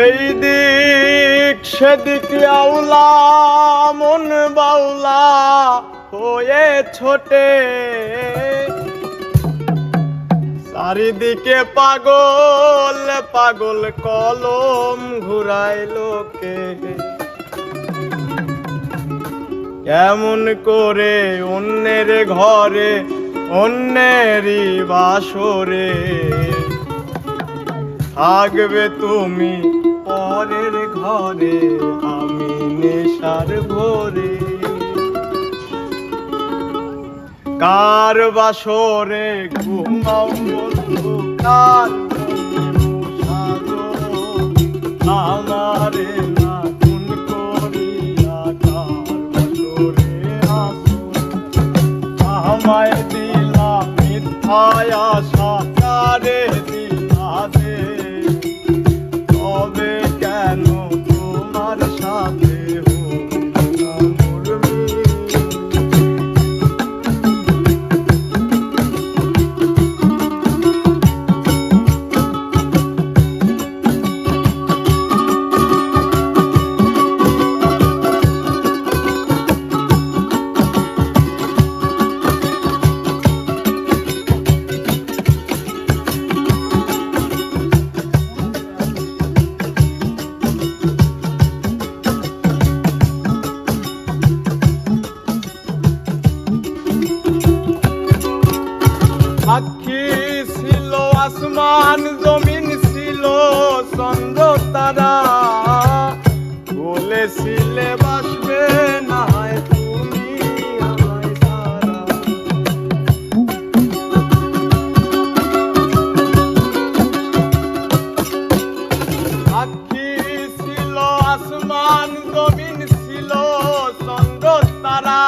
এই দিক সেদিক আউলা, মন বাউলা, হয়ে ছোটে। চারিদিকে পাগল পাগল কলম ঘুরায় লোকে কেমন করে অন্যের ঘরে, অন্যেরই বাসরে? থাকবে তুমি পরের ঘরে আমি নেশার ভরে। কার বাসরে ঘুমাও বন্ধু কার আমারে সাক্ষী ছিল, আসমান, জমিন ছিল চন্দ্র তারা। বলেছিলে বাসবে না আসমান, জমিন ছিল চন্দ্র তারা।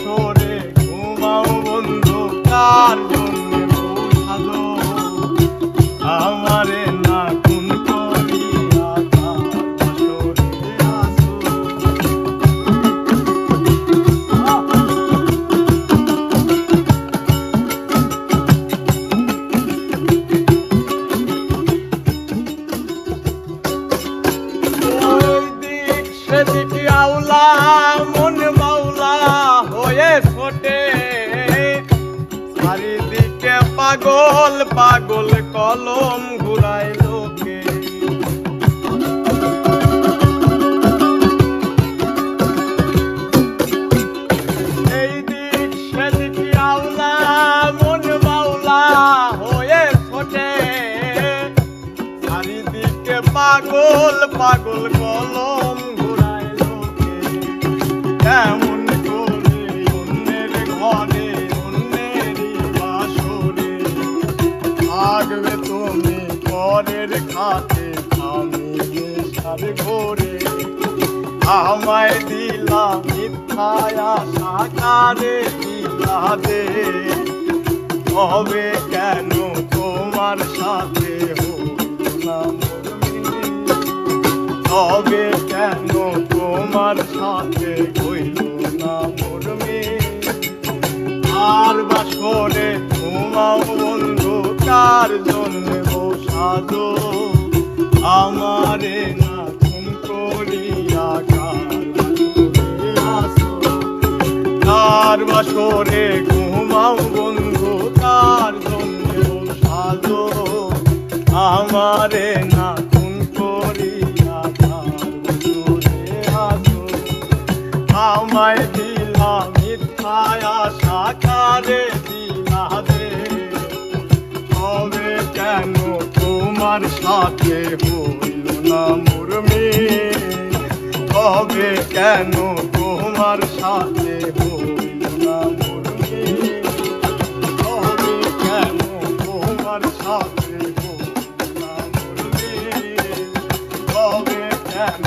বাসরে ঘুমাও বন্ধু কার জন্য পাগল পাগল কলম ঘুরায় লোকে। এই দিক সেদিক আউলা মন বাউলা হয়ে ছোটে চারিদিকে পাগল পাগল কলম খাতে আমি নেশার ঘরে আমায় দিলা মিথ্যায় আশা, কারে দিলা দে তবে কেন তোমার সাথে? তবে কেন তোমার সাথে হইল না মোর? আর বাসরে ঘুমাও বন্ধু, কার জন্য সাজো আমারে না খুন করিয়া কার বাসরে ঘুমাও বন্ধু কার জন্য আমারে না খুন করিয়া কার আমায় দিলা মিথ্যায় আশা, কারে দিলা তোমার সাথে হইল না মোর মিল? তবে কেন তোমার সাথে হইল না মোর? তবে কেন তোমার সাথে হইল না মোর? তবে কেন